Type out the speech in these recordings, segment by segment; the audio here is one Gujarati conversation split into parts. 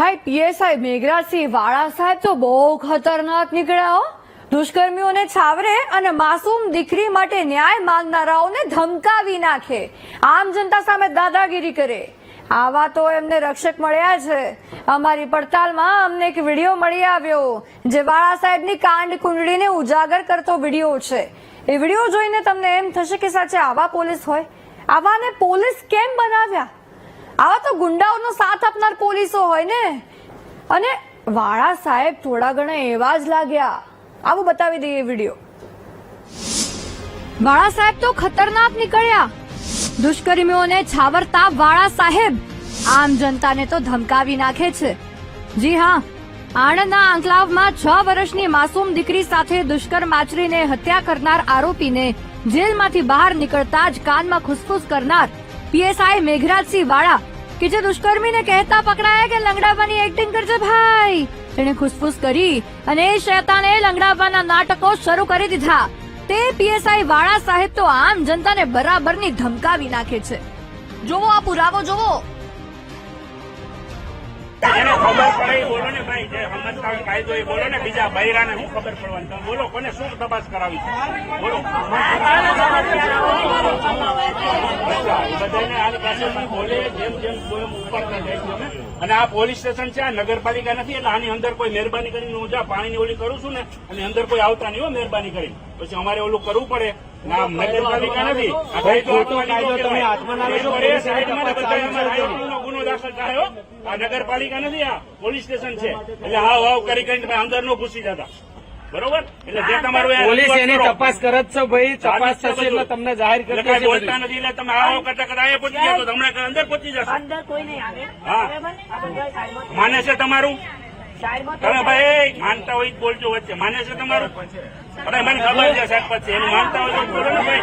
ભાઈ, પીએસઆઈ મેઘરાજસિંહ વાળા સાહેબ તો બહુ ખતરનાક નીકળ્યા હો. દુષ્કર્મીઓને છાવરે અને માસૂમ દીકરી માટે ન્યાય માંગનારાઓને ધમકાવી નાખે. આમ જનતા સામે દાદાગીરી કરે. આવા તો એમને રક્ષક મળ્યા છે. અમારી પડતાલમાં અમને એક વીડિયો મળી આવ્યો, જે વાળા સાહેબની કાંડ કુંડળીને ઉજાગર કરતો વીડિયો છે. એ વીડિયો જોઈને તમને એમ થશે કે સાચે આવા પોલીસ હોય? આવાને પોલીસ કેમ બનાવ્યા? આવા તો ગુંડાઓનો સાથ આપનાર પોલીસો હોય ને? અને વાળા સાહેબ થોડા ઘણા એવા જ લાગ્યા. આવું બતાવી દઈએ વીડિયો. વાળા સાહેબ તો ખતરનાક નીકળ્યા. દુષ્કર્મીઓને છાવરતા વાળા સાહેબ. આમ જનતાને તો ધમકાવી નાખે છે. જી હા, આણંદના આંકલાવમાં છ વર્ષની માસૂમ દીકરી સાથે દુષ્કર્મ આચરીને હત્યા કરનાર આરોપીને જેલમાંથી બહાર નીકળતા જ કાનમાં ખુસફુસ કરનાર પીએસઆઈ મેઘરાજસિંહ વાળા કે જે દુષ્કર્મીને કહેતા પકડાયા કે લંગડાવાની એક્ટિંગ કરજે ભાઈ. તેણે ખુસફુસ કરી અને એ શેતાને લંગડાવાના નાટકો શરૂ કરી દીધા. તે પીએસઆઈ વાળા સાહેબ તો આમ જનતાને બરાબરની ધમકાવી નાખે છે. જોવો આ પુરાવો જોવો જેને ખબર પડે એ બોલો ને ભાઈ જે સમજતા હોય કાયદો એ બોલો ને બીજા બૈરાને શું ખબર પડવાની? તમે બોલો કોને શું તપાસ કરાવી છે? બોલો. બધાને આ ભાષામાં બોલે જેમ જેમ કોઈ ઉપર ના જાય છે. અમે. અને આ પોલીસ સ્ટેશન છે આ નગરપાલિકા નથી એટલે આની અંદર કોઈ મહેરબાની કરીને હું જા પાણીની ઓલી કરું છું ને અને અંદર કોઈ આવતા નહીં હો મહેરબાની કરીને. પછી અમારે ઓલું કરવું પડે. ના નગરપાલિકા નથી આ ભાઈ કાયદો તમે હાથમાં ગુનો દાખલ થાય. હો. આ નગરપાલિકા નથી આ પોલીસ સ્ટેશન છે. એટલે હાવ હાવ કરી કરીને અંદર નો ઘૂસી જતા. બરોબર? એટલે જે તમારું પોલીસ એની તપાસ કરે જ છે ભાઈ તપાસ થશે એટલે તમને જાહેર કરી બોલતા નથી એટલે તમે આવો કરતા કરતા અહીંયા પહોંચી તો તમને અંદર પહોંચી જશો. અંદર કોઈ નહીં આવે. હા. માને છે તમારું? તમે ભાઈ માનતા હોય તો બોલજો વચ્ચે. માને છે તમારું? અરે મને ખબર છે સાહેબ પછી એનું માનતા હોય તો બોલો ને ભાઈ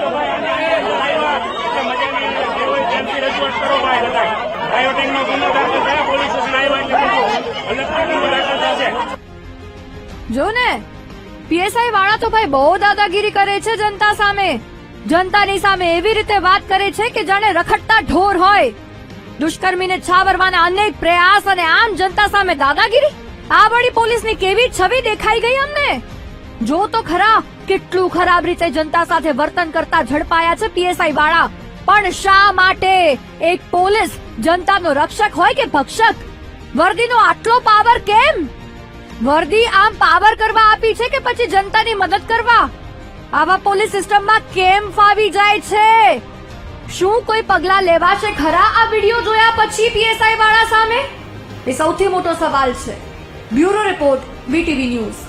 તો ભાઈ અમે આવ્યા. એટલે મજાની અંદર જે હોય તેમથી રજૂઆત કરો ભાઈ બધા રાયોટિંગનો ગુનો દાખલ થયા પોલીસ જો ને, પીએસઆઈ વાળા તો ભાઈ બહુ દાદાગીરી કરે છે જનતા સામે. જનતાની સામે એવી રીતે વાત કરે છે કે જાણે રખડતા ઢોર હોય. દુષ્કર્મીને છાવરવાના અનેક પ્રયાસ અને આમ જનતા સામે દાદાગીરી? આ વળી પોલીસની કેવી છબી દેખાઈ ગઈ અમને? જો તો ખરા, કેટલું ખરાબ રીતે જનતા સાથે વર્તન કરતા ઝડપાયા છે પીએસઆઈ વાળા. પણ શા માટે? એક પોલીસ જનતાનો રક્ષક હોય કે ભક્ષક? વર્દીનો આટલો પાવર કેમ? વર્દી આમ પાવર કરવા આપી છે કે પછી જનતાની મદદ કરવા? આવા પોલીસ સિસ્ટમમાં કેમ ફાવી જાય છે? શું કોઈ પગલા લેવાશે ખરા આ વીડિયો જોયા પછી પીએસઆઈ વાળા સામે? એ સૌથી મોટો સવાલ છે. Bureau report VTV news.